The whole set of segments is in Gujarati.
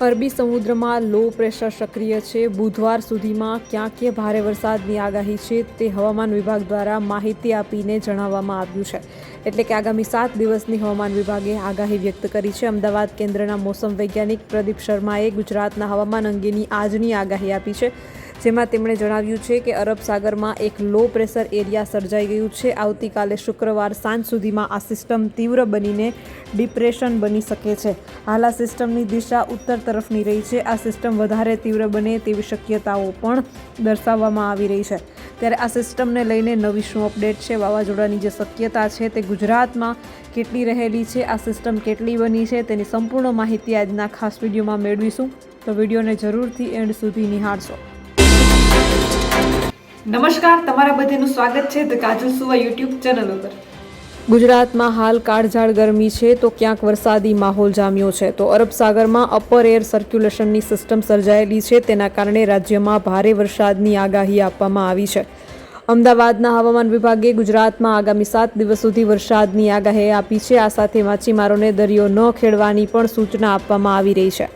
અરબી સમુદ્રમાં લો પ્રેશર સક્રિય છે. બુધવાર સુધીમાં ક્યાં ક્યાં ભારે વરસાદની આગાહી છે તે હવામાન વિભાગ દ્વારા માહિતી આપીને જણાવવામાં આવ્યું છે. એટલે કે આગામી સાત દિવસની હવામાન વિભાગે આગાહી વ્યક્ત કરી છે. અમદાવાદ કેન્દ્રના મોસમ વૈજ્ઞાનિક પ્રદીપ શર્માએ ગુજરાતના હવામાન અંગેની આજની આગાહી આપી છે. જેમાં તેમણે જણાવ્યું છે કે અરબ સાગરમાં એક લો પ્રેશર એરિયા સર્જાઈ ગયું છે. આવતીકાલે શુક્રવાર સાંજ સુધીમાં આ સિસ્ટમ તીવ્ર બનીને ડિપ્રેશન બની શકે છે. હાલ આ સિસ્ટમની દિશા ઉત્તર તરફની રહી છે. આ સિસ્ટમ વધારે તીવ્ર બને તેવી શક્યતાઓ પણ દર્શાવવામાં આવી રહી છે. ત્યારે આ સિસ્ટમને લઈને નવી શું અપડેટ છે? વાવાઝોડાની જે શક્યતા છે તે ગુજરાતમાં કેટલી રહેલી છે? આ સિસ્ટમ કેટલી બની છે? તેની સંપૂર્ણ માહિતી આજના ખાસ વિડીયોમાં મેળવીશું. તો વિડીયોને જરૂરથી એન્ડ સુધી નિહાળશો. નમસ્કાર, તમારા બધાનું સ્વાગત છે ધ કાજલ સુવા યુટ્યુબ ચેનલ ઉપર. ગુજરાતમાં હાલ કાળઝાળ ગરમી છે, તો ક્યાંક વરસાદી માહોલ જામ્યો છે. તો અરબ સાગરમાં અપર એર સર્ક્યુલેશનની સિસ્ટમ સર્જાયેલી છે, તેના કારણે રાજ્યમાં ભારે વરસાદની આગાહી આપવામાં આવી છે. અમદાવાદના હવામાન વિભાગે ગુજરાતમાં આગામી સાત દિવસ સુધી વરસાદની આગાહી આપી છે. આ સાથે માછીમારોને દરિયો ન ખેડવાની પણ સૂચના આપવામાં આવી રહી છે.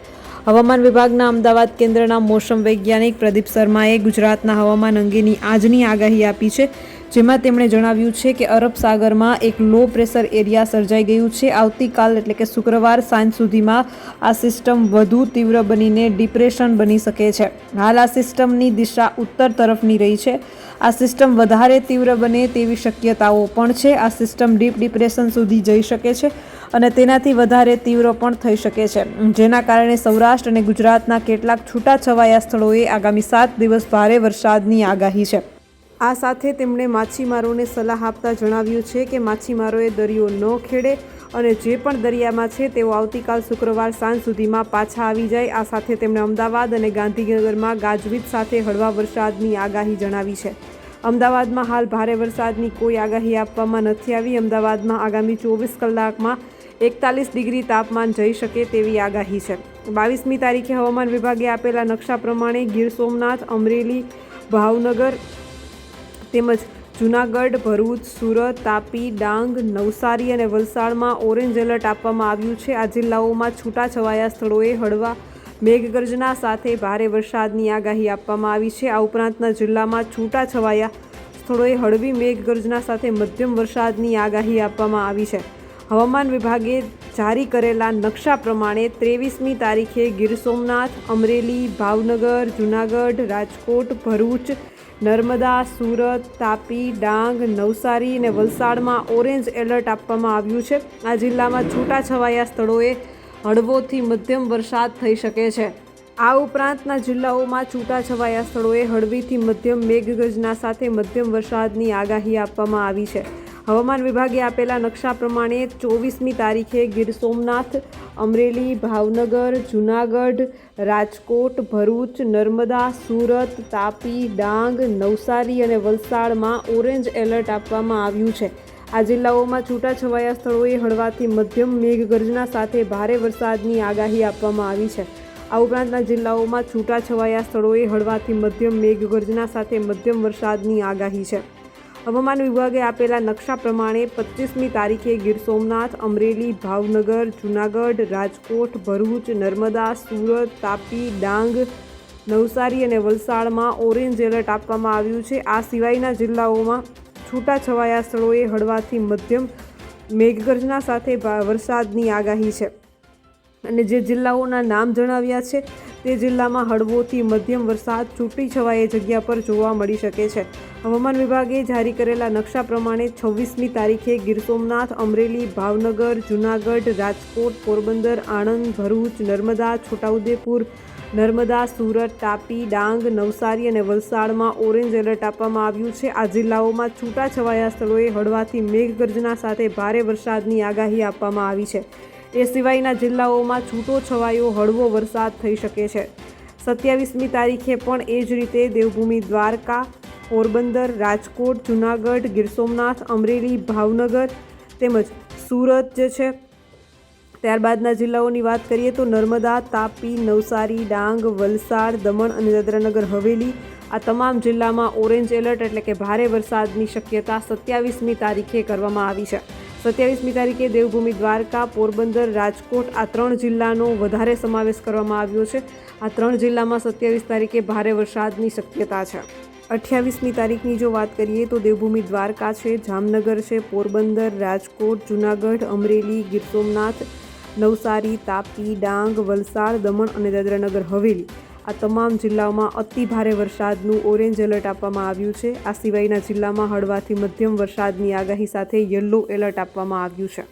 હવામાન વિભાગના અમદાવાદ કેન્દ્રના મોસમ વૈજ્ઞાનિક પ્રદીપ શર્માએ ગુજરાતના હવામાન અંગેની આજની આગાહી આપી છે, જેમાં તેમણે જણાવ્યું છે કે અરબ સાગરમાં એક લો પ્રેશર એરિયા સર્જાઈ ગયું છે. આવતીકાલ એટલે કે શુક્રવાર સાંજ સુધીમાં આ સિસ્ટમ વધુ તીવ્ર બનીને ડિપ્રેશન બની શકે છે. હાલ આ સિસ્ટમની દિશા ઉત્તર તરફની રહી છે. આ સિસ્ટમ વધારે તીવ્ર બને તેવી શક્યતાઓ પણ છે. આ સિસ્ટમ ડીપ ડિપ્રેશન સુધી જઈ શકે છે. અને તેનાથી વધારે તીવ્ર પણ થઈ શકે છે. જેના કારણે સૌરાષ્ટ્ર અને ગુજરાતના કેટલાક છૂટાછવાયા સ્થળોએ આગામી સાત દિવસ ભારે વરસાદની આગાહી છે. આ સાથે તેમણે માછીમારોને સલાહ આપતા જણાવ્યું છે કે માછીમારોએ દરિયો ન ખેડે અને જે પણ દરિયામાં છે તેઓ આવતીકાલ શુક્રવાર સાંજ સુધીમાં પાછા આવી જાય. આ સાથે તેમણે અમદાવાદ અને ગાંધીનગરમાં ગાજવીજ સાથે હળવા વરસાદની આગાહી જણાવી છે. અમદાવાદમાં હાલ ભારે વરસાદની કોઈ આગાહી આપવામાં નથી આવી. અમદાવાદમાં આગામી ચોવીસ કલાકમાં એકતાલીસ ડિગ્રી તાપમાન જઈ શકે તેવી આગાહી છે. બાવીસમી તારીખે હવામાન વિભાગે આપેલા નકશા પ્રમાણે ગીર સોમનાથ, અમરેલી, ભાવનગર તેમજ જૂનાગઢ, ભરૂચ, સુરત, તાપી, ડાંગ, નવસારી અને વલસાડમાં ઓરેન્જ એલર્ટ આપવામાં આવ્યું છે. આ જિલ્લાઓમાં છૂટાછવાયા સ્થળોએ હળવા મેઘગર્જના સાથે ભારે વરસાદની આગાહી આપવામાં આવી છે. આ ઉપરાંતના જિલ્લામાં છૂટાછવાયા સ્થળોએ હળવી મેઘગર્જના સાથે મધ્યમ વરસાદની આગાહી આપવામાં આવી છે. હવામાન વિભાગે જારી કરેલા નકશા પ્રમાણે ત્રેવીસમી તારીખે ગીર સોમનાથ, અમરેલી, ભાવનગર, જૂનાગઢ, રાજકોટ, ભરૂચ, નર્મદા, સુરત, તાપી, ડાંગ, નવસારી અને વલસાડમાં ઓરેન્જ એલર્ટ આપવામાં આવ્યું છે. આ જિલ્લામાં છૂટાછવાયા સ્થળોએ હળવોથી મધ્યમ વરસાદ થઈ શકે છે. આ ઉપરાંતના જિલ્લાઓમાં છૂટાછવાયા સ્થળોએ હળવીથી મધ્યમ મેઘગર્જના સાથે મધ્યમ વરસાદની આગાહી આપવામાં આવી છે. હવામાન વિભાગે આપેલા નકશા પ્રમાણે ચોવીસમી તારીખે ગીર સોમનાથ, અમરેલી, ભાવનગર, જૂનાગઢ, રાજકોટ, ભરૂચ, નર્મદા, સુરત, તાપી, ડાંગ, નવસારી અને વલસાડમાં ઓરેન્જ એલર્ટ આપવામાં આવ્યું છે. આ જિલ્લાઓમાં છૂટાછવાયા સ્થળોએ હળવાથી મધ્યમ મેઘગર્જના સાથે ભારે વરસાદની આગાહી આપવામાં આવી છે. આ ઉપરાંતના જિલ્લાઓમાં છૂટાછવાયા સ્થળોએ હળવાથી મધ્યમ મેઘગર્જના સાથે મધ્યમ વરસાદની આગાહી છે. હવામાન વિભાગે આપેલા નકશા પ્રમાણે પચીસમી તારીખે ગીર સોમનાથ, અમરેલી, ભાવનગર, જૂનાગઢ, રાજકોટ, ભરૂચ, નર્મદા, સુરત, તાપી, ડાંગ, નવસારી અને વલસાડમાં ઓરેન્જ એલર્ટ આપવામાં આવ્યું છે. આ સિવાયના જિલ્લાઓમાં છૂટાછવાયા સ્થળોએ હળવાથી મધ્યમ મેઘગર્જના સાથે વરસાદની આગાહી છે. અને જે જિલ્લાઓના નામ જણાવ્યા છે, તે જિલ્લામાં હળવોથી મધ્યમ વરસાદ છૂટી છવાય જગ્યા પર જોવા મળી શકે છે. હવામાન વિભાગે જારી કરેલા નકશા પ્રમાણે છવ્વીસમી તારીખે ગીર સોમનાથ, અમરેલી, ભાવનગર, જૂનાગઢ, રાજકોટ, પોરબંદર, આણંદ, ભરૂચ, નર્મદા, છોટાઉદેપુર, નર્મદા, સુરત, તાપી, ડાંગ, નવસારી અને વલસાડમાં ઓરેન્જ એલર્ટ આપવામાં આવ્યું છે. આ જિલ્લાઓમાં છૂટાછવાયા સ્થળોએ હળવાથી મેઘગર્જના સાથે ભારે વરસાદની આગાહી આપવામાં આવી છે. એ સિવાયના જિલ્લાઓમાં છૂટો છવાયો હળવો વરસાદ થઈ શકે છે. સત્યાવીસમી તારીખે પણ એ જ રીતે દેવભૂમિ દ્વારકા, પોરબંદર, રાજકોટ, જૂનાગઢ, ગીર સોમનાથ, અમરેલી, ભાવનગર તેમજ સુરત જે છે, ત્યારબાદના જિલ્લાઓની વાત કરીએ તો નર્મદા, તાપી, નવસારી, ડાંગ, વલસાડ, દમણ અને દાદરાનગર, હવેલી આ તમામ જિલ્લામાં ઓરેન્જ એલર્ટ એટલે કે ભારે વરસાદની શક્યતા સત્યાવીસમી તારીખે કરવામાં આવી છે. સત્યાવીસમી તારીખે દેવભૂમિ દ્વારકા, પોરબંદર, રાજકોટ આ ત્રણ જિલ્લાનો વધારે સમાવેશ કરવામાં આવ્યો છે. આ ત્રણ જિલ્લામાં સત્યાવીસ તારીખે ભારે વરસાદની શક્યતા છે. અઠ્યાવીસમી તારીખની જો વાત કરીએ તો દેવભૂમિ દ્વારકા છે, જામનગર છે, પોરબંદર, રાજકોટ, જૂનાગઢ, અમરેલી, ગીર સોમનાથ, નવસારી, તાપી, ડાંગ, વલસાડ, દમણ અને દાદરાનગર હવેલી. આ તમામ જિલ્લાઓમાં અતિ ભારે વરસાદનું ઓરેન્જ એલર્ટ આપવામાં આવ્યું છે. આ સિવાયના જિલ્લામાં હળવાથી મધ્યમ વરસાદની આગાહી સાથે યલો એલર્ટ આપવામાં આવ્યું છે.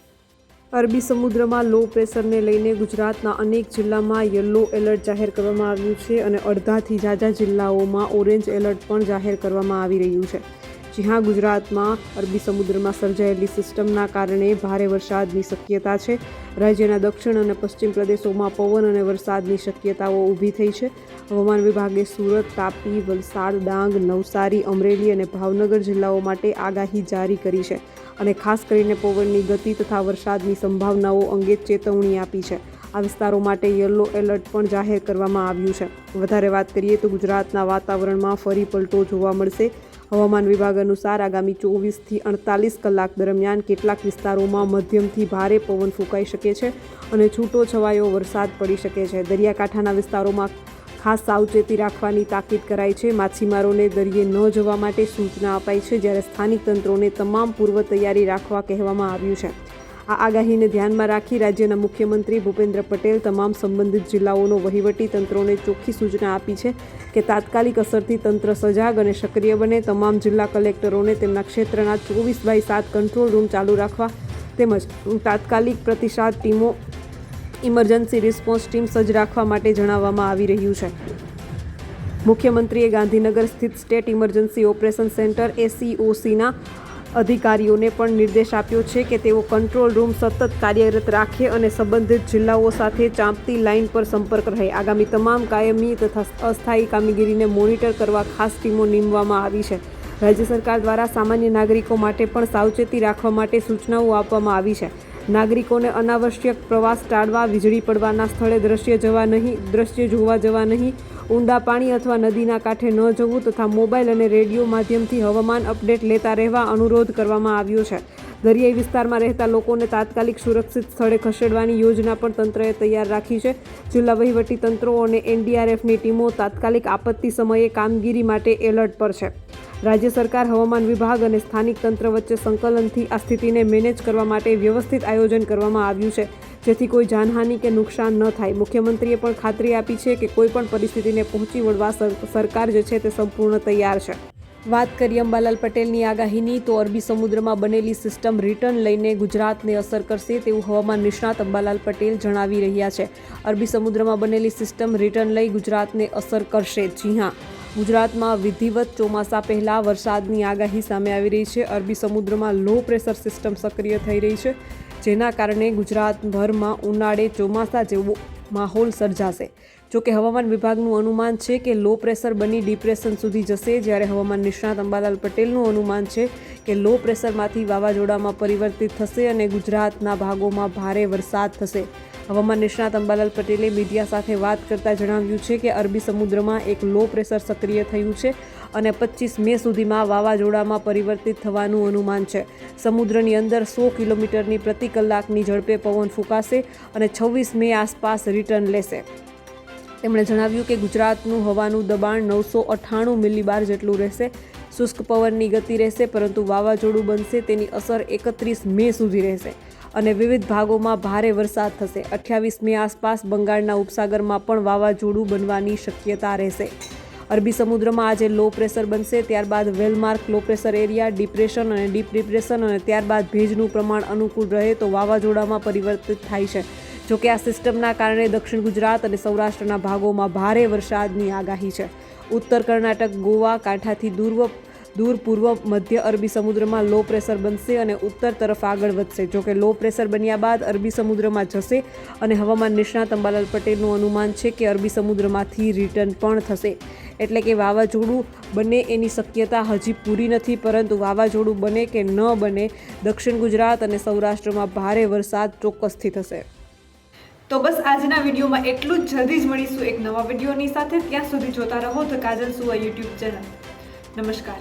અરબી સમુદ્રમાં લો પ્રેશરને લઈને ગુજરાતના અનેક જિલ્લામાં યલો એલર્ટ જાહેર કરવામાં આવ્યું છે અને અડધાથી ઝાઝા જિલ્લાઓમાં ઓરેન્જ એલર્ટ પણ જાહેર કરવામાં આવી રહ્યું છે. જ્યાં ગુજરાતમાં અરબી સમુદ્રમાં સર્જાયેલી સિસ્ટમના કારણે ભારે વરસાદની શક્યતા છે. રાજ્યના દક્ષિણ અને પશ્ચિમ પ્રદેશોમાં પવન અને વરસાદની શક્યતાઓ ઊભી થઈ છે. હવામાન વિભાગે સુરત, તાપી, વલસાડ, ડાંગ, નવસારી, અમરેલી અને ભાવનગર જિલ્લાઓ માટે આગાહી જારી કરી છે અને ખાસ કરીને પવનની ગતિ તથા વરસાદની સંભાવનાઓ અંગે ચેતવણી આપી છે. આ વિસ્તારો માટે યલો એલર્ટ પણ જાહેર કરવામાં આવ્યું છે. વધારે વાત કરીએ તો ગુજરાતના વાતાવરણમાં ફરી પલટો જોવા મળશે. હવામાન વિભાગ અનુસાર આગામી ચોવીસથી અડતાલીસ કલાક દરમિયાન કેટલાક વિસ્તારોમાં મધ્યમથી ભારે પવન ફૂંકાઈ શકે છે અને છૂટો છવાયો વરસાદ પડી શકે છે. દરિયાકાંઠાના વિસ્તારોમાં ખાસ સાવચેતી રાખવાની તાકીદ કરાઈ છે. માછીમારોને દરિયે ન જવા માટે સૂચના અપાઈ છે. જ્યારે સ્થાનિક તંત્રોને તમામ પૂર્વ તૈયારી રાખવા કહેવામાં આવ્યું છે. આ આગાહીને ધ્યાનમાં રાખી રાજ્યના મુખ્યમંત્રી ભૂપેન્દ્ર પટેલ તમામ સંબંધિત જિલ્લાઓનો વહીવટી તંત્રોને ચોખ્ખી સૂચના આપી છે કે તાત્કાલિક અસરથી તંત્ર સજાગ અને સક્રિય બને. તમામ જિલ્લા કલેક્ટરોને તેમના ક્ષેત્રના ચોવીસ બાય સાત કંટ્રોલ રૂમ ચાલુ રાખવા તેમજ તાત્કાલિક પ્રતિસાદ ટીમો, ઇમરજન્સી રિસ્પોન્સ ટીમ સજ્જ રાખવા માટે જણાવવામાં આવી રહ્યું છે. મુખ્યમંત્રીએ ગાંધીનગર સ્થિત સ્ટેટ ઇમરજન્સી ઓપરેશન સેન્ટર એસીઓસીના અધિકારીઓને પણ નિર્દેશ આપ્યો છે કે તેઓ કંટ્રોલ રૂમ સતત કાર્યરત રાખે અને સંબંધિત જિલ્લાઓ સાથે ચાંપતી લાઇન પર સંપર્ક રહે. આગામી તમામ કાયમી તથા અસ્થાયી કામગીરીને મોનિટર કરવા ખાસ ટીમો નીમવામાં આવી છે. રાજ્ય સરકાર દ્વારા સામાન્ય નાગરિકો માટે પણ સાવચેતી રાખવા માટે સૂચનાઓ આપવામાં આવી છે. નાગરિકોને અનાવશ્યક પ્રવાસ ટાળવા, વીજળી પડવાના સ્થળે દ્રશ્ય જવા નહીં, દ્રશ્ય જોવા જવા નહીં, ઊંડા પાણી અથવા નદીના કાંઠે ન જવું તથા મોબાઈલ અને રેડિયો માધ્યમથી હવામાન અપડેટ લેતા રહેવા અનુરોધ કરવામાં આવ્યો છે. દરિયાઈ વિસ્તારમાં રહેતા લોકોને તાત્કાલિક સુરક્ષિત સ્થળે ખસેડવાની યોજના પણ તંત્રએ તૈયાર રાખી છે. જિલ્લા વહીવટી તંત્રો અને એનડીઆરએફની ટીમો તાત્કાલિક આપત્તિ સમયે કામગીરી માટે એલર્ટ પર છે. રાજ્ય સરકાર, હવામાન વિભાગ અને સ્થાનિક તંત્ર વચ્ચે સંકલનથી આ સ્થિતિને મેનેજ કરવા માટે વ્યવસ્થિત આયોજન કરવામાં આવ્યું છે, જેથી કોઈ જાનહાનિ કે નુકસાન ન થાય. મુખ્યમંત્રીએ પણ ખાતરી આપી છે કે કોઈ પણ પરિસ્થિતિને પહોંચી વળવા સર- સરકાર જે છે તે સંપૂર્ણ તૈયાર છે. વાત કરીએ અંબાલાલ પટેલની આગાહીની, તો અરબી સમુદ્રમાં બનેલી સિસ્ટમ રિટર્ન લઈને ગુજરાતને અસર કરશે તેવું હવામાન નિષ્ણાત અંબાલાલ પટેલ જણાવી રહ્યા છે. અરબી સમુદ્રમાં બનેલી સિસ્ટમ રિટર્ન લઈ ગુજરાતને અસર કરશે. જી હા. ગુજરાતમાં વિધિવત ચોમાસા પહેલાં વરસાદની આગાહી સામે આવી રહી છે. અરબી સમુદ્રમાં લો પ્રેશર સિસ્ટમ સક્રિય થઈ રહી છે, જેના કારણે ગુજરાતભરમાં ઉનાળે ચોમાસા જેવો માહોલ સર્જાશે. જોકે હવામાન વિભાગનું અનુમાન છે કે લો પ્રેશર બની ડિપ્રેશન સુધી જશે, જ્યારે હવામાન નિષ્ણાત અંબાલાલ પટેલનું અનુમાન છે કે લો પ્રેશરમાંથી વાવાઝોડામાં પરિવર્તિત થશે અને ગુજરાતના ભાગોમાં ભારે વરસાદ થશે. હવામાન નિષ્ણાત અંબાલાલ પટેલે મીડિયા સાથે વાત કરતા જણાવ્યું છે કે અરબી સમુદ્રમાં એક લો પ્રેશર સક્રિય થયું છે અને પચીસ મે સુધીમાં વાવાઝોડામાં પરિવર્તિત થવાનું અનુમાન છે. સમુદ્રની અંદર સો કિલોમીટરની પ્રતિ કલાકની ઝડપે પવન ફૂંકાશે અને છવ્વીસ મે આસપાસ રિટર્ન લેશે. તેમણે જણાવ્યું કે ગુજરાતનું હવાનું દબાણ નવસો અઠ્ઠાણું મિલીબાર જેટલું રહેશે. શુષ્ક પવનની ગતિ રહેશે, પરંતુ વાવાઝોડું બનશે તેની અસર એકત્રીસ મે સુધી રહેશે. અને વિવિધ ભાગોમાં ભારે વરસાદ થશે. અઠ્યાવીસમી આસપાસ બંગાળના ઉપસાગરમાં પણ વાવાઝોડું બનવાની શક્યતા રહેશે. અરબી સમુદ્રમાં આજે લો પ્રેશર બનશે, ત્યારબાદ well marked, low pressure area, depression અને ડીપ ડિપ્રેશન અને ત્યારબાદ ભેજનું પ્રમાણ અનુકૂળ રહે તો વાવાઝોડામાં પરિવર્તિત થાય છે. જોકે આ સિસ્ટમના કારણે દક્ષિણ ગુજરાત અને સૌરાષ્ટ્રના ભાગોમાં ભારે વરસાદની આગાહી છે. ઉત્તર કર્ણાટક, ગોવા, કાંઠાથી દૂર્વ દૂર પૂર્વ મધ્ય અરબી સમુદ્રમાં લો પ્રેશર બનશે અને ઉત્તર તરફ આગળ વધશે. જોકે લો પ્રેશર બન્યા બાદ અરબી સમુદ્રમાં જશે અને હવામાન નિષ્ણાત અંબાલાલ પટેલનું અનુમાન છે કે અરબી સમુદ્રમાંથી રિટર્ન પણ થશે. એટલે કે વાવાઝોડું બને એની શક્યતા હજી પૂરી નથી, પરંતુ વાવાઝોડું બને કે ન બને દક્ષિણ ગુજરાત અને સૌરાષ્ટ્રમાં ભારે વરસાદ ચોક્કસથી થશે. તો બસ આજના વિડીયોમાં એટલું જ. જલ્દી જ મળીશું એક નવા વિડીયોની સાથે. ત્યાં સુધી જોતા રહો તો કાજલ સુવા યુટ્યુબ ચેનલ. નમસ્કાર.